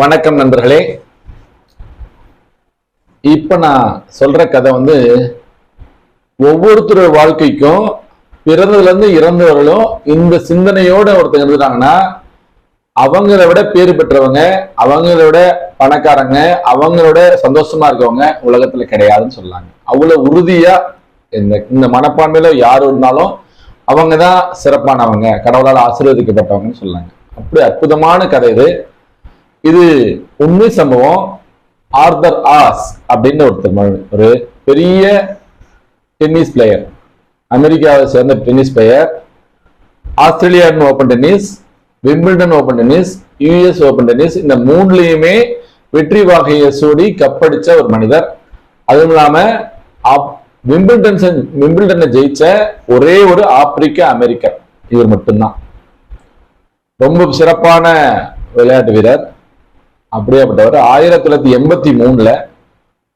வணக்கம் நண்பர்களே. இப்ப நான் சொல்ற கதை வந்து ஒவ்வொருத்தரோட வாழ்க்கைக்கும் பிறந்ததுல இருந்து இறந்தவர்களும் இந்த சிந்தனையோட ஒருத்தங்க இருந்துட்டாங்கன்னா அவங்கள விட பேர் பெற்றவங்க அவங்கள விட பணக்காரங்க அவங்களோட சந்தோஷமா இருக்கவங்க உலகத்துல கிடையாதுன்னு சொல்லாங்க. அவ்வளவு உறுதியா இந்த இந்த மனப்பான்மையில யார் இருந்தாலும் அவங்க தான் சிறப்பானவங்க கடவுளால் ஆசீர்வதிக்கப்பட்டவங்கன்னு சொல்லாங்க. அப்படி அற்புதமான கதை இது. இது உண்மை சம்பவம் ஆர்தர் ஆஸ் அப்படின்னு ஒருத்தர் ஒரு பெரிய டென்னிஸ் பிளேயர் அமெரிக்காவை சேர்ந்த tennis player Australian open tennis Wimbledon open tennis US open tennis இந்த மூணுலேயுமே வெற்றி வாகையை சூடி கப்படிச்ச ஒரு மனிதர். அதுவும் இல்லாம ஆப்- விம்பிள்டன் விம்பிள்டனை ஜெயிச்ச ஒரே ஒரு ஆப்பிரிக்க அமெரிக்கர். இவர் மட்டும்தான். ரொம்ப சிறப்பான விளையாட்டு வீரர். அப்படியாப்பட்டவர் ஆயிரத்தி தொள்ளாயிரத்தி எண்பத்தி மூணுல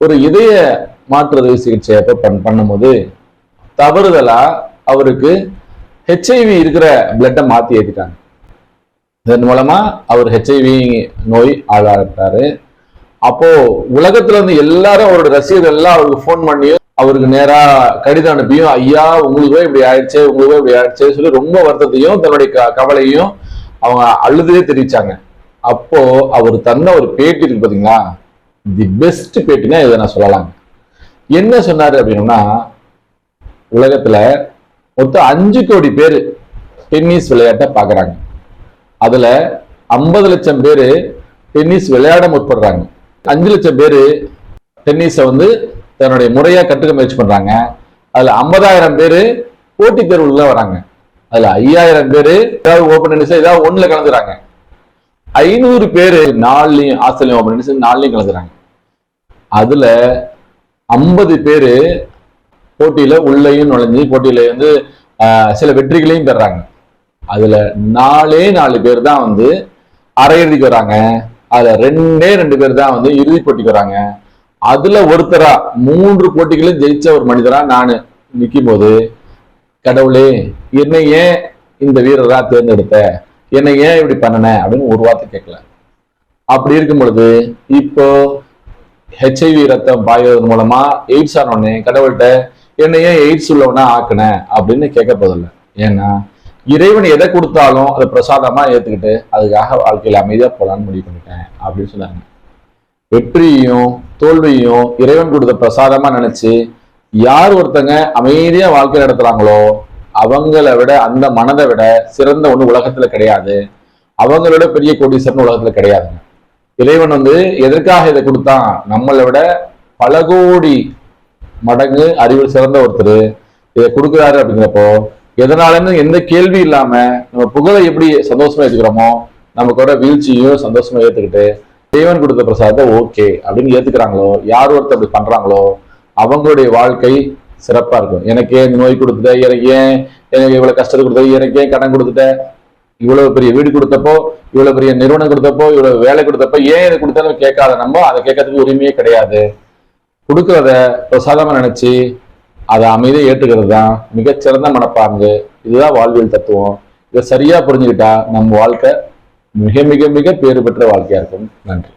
ஒரு இதய மாற்றுதல் சிகிச்சை அப்ப பண் பண்ணும்போது தவறுதலா அவருக்கு ஹெச்ஐவி இருக்கிற பிளட்டை மாத்தி ஏற்றிட்டாங்க இதன் மூலமா அவர் ஹெச்ஐவி நோய் ஆளாட்டாரு அப்போ உலகத்துல இருந்து எல்லாரும் அவரோட ரசிகர்கள் எல்லாம் அவருக்கு ஃபோன் பண்ணியும் அவருக்கு நேரா கடிதம் அனுப்பியும் ஐயா உங்களுக்கே இப்படி ஆயிடுச்சு உங்களுக்கு இப்படி ஆயிடுச்சு சொல்லி ரொம்ப வருத்தத்தையும் தன்னுடைய க- கவலையும் அவங்க அழுதே தெரிவிச்சாங்க. அப்போ அவர் தந்த ஒரு பேட்டி இருக்கு பாத்தீங்களா? தி பெஸ்ட் பேட்டினா இதை நான் சொல்லலாம். என்ன சொன்னாரு அப்படின்னா உலகத்துல மொத்தம் அஞ்சு கோடி பேர் டென்னிஸ் விளையாட்டை பாக்குறாங்க. அதுல ஐம்பது லட்சம் பேரு டென்னிஸ் விளையாட முற்படுறாங்க. அஞ்சு லட்சம் பேரு டென்னிஸை வந்து தன்னுடைய முறையா கற்றுக்க முயற்சி பண்றாங்க. அதுல ஐம்பதாயிரம் பேரு போட்டித் தேர்வுல வராங்க. அதுல ஐயாயிரம் பேரு ஏதாவது ஓப்பன் டென்னிஸ் ஏதாவது ஒண்ணுல கலந்துறாங்க. ஐநூறு பேரு நாலுலயும் ஆஸ்திரேலியா அப்படின்னு சொல்லி நாலுலயும் கலந்துறாங்க அதுல ஐம்பது பேரு போட்டியில உள்ளேயும் நுழைஞ்சு போட்டியில வந்து சில வெற்றிகளையும் பெறாங்க. அதுல நாலே நாலு பேர் தான் வந்து அரையிறுதிக்கு வராங்க. அதுல ரெண்டே ரெண்டு பேர் தான் வந்து இறுதி போட்டிக்கு வராங்க. அதுல ஒருத்தரா மூன்று போட்டிகளையும் ஜெயிச்ச ஒரு மனிதரா நான் நிற்கும் போது கடவுளே என்னை ஏன் இந்த வீரரா தேர்ந்தெடுத்த? என்னை ஏன் இப்படி பண்ணன அப்படின்னு ஒரு வார்த்தை கேட்கல. அப்படி இருக்கும் பொழுது இப்போ ஹெச்ஐவி ரத்தம் பாய்வதன் மூலமா எய்ட்ஸ் ஆனோடனே கடவுள்கிட்ட என்னை ஏன் எய்ட்ஸ் உள்ளவனா ஆக்குன அப்படின்னு கேட்க போதில்லை ஏன்னா இறைவன் எதை கொடுத்தாலும் அதை பிரசாதமா ஏத்துக்கிட்டு அதுக்காக வாழ்க்கையில அமைதியா போலான்னு முடிவு பண்ணிட்டேன் அப்படின்னு சொன்னாங்க. வெற்றியும் தோல்வியும் இறைவன் கொடுத்த பிரசாதமா நினைச்சு யார் ஒருத்தங்க அமைதியா வாழ்க்கை நடத்துறாங்களோ அவங்கள விட அந்த மனதை விட சிறந்த ஒன்று உலகத்துல கிடையாது. அவங்களோட பெரிய கோடீஸ்வரன் உலகத்துல கிடையாதுங்க இறைவன் வந்து எதற்காக இதை கொடுத்தான்? நம்மளை விட பல கோடி மடங்கு அறிவு சிறந்த ஒருத்தர் இதை கொடுக்குறாரு அப்படிங்கிறப்போ எதனாலன்னு எந்த கேள்வி இல்லாம நம்ம புகழை எப்படி சந்தோஷமா ஏத்துக்கிறோமோ நமக்கு வர வீழ்ச்சியும் சந்தோஷமா ஏத்துக்கிட்டு தேவன் கொடுத்த பிரசாதத்தை ஓகே அப்படின்னு ஏத்துக்கிறாங்களோ யார் ஒருத்தர் அப்படி பண்றாங்களோ அவங்களுடைய வாழ்க்கை சிறப்பா இருக்கும். எனக்கே இந்த நோய் கொடுத்துட்ட எனக்கு ஏன் எனக்கு இவ்வளவு கஷ்டத்தை கொடுத்த எனக்கு ஏன் கடன் கொடுத்துட்ட? இவ்வளவு பெரிய வீடு கொடுத்தப்போ இவ்வளவு பெரிய நிறுவனம் கொடுத்தப்போ இவ்வளவு வேலை கொடுத்தப்போ ஏன் இதை கொடுத்தாலும் கேட்காத. நம்ம அதை கேட்கறதுக்கு உரிமையே கிடையாது. கொடுக்கறத பிரசாதமா நினைச்சு அதை அமைதியை ஏற்றுக்கிறது தான் மிகச்சிறந்த மனப்பாங்கு. இதுதான் வாழ்வியல் தத்துவம். இதை சரியா புரிஞ்சுக்கிட்டா நம்ம வாழ்க்கை மிக மிக மிக பேறு பெற்ற வாழ்க்கையா இருக்கும். நன்றி.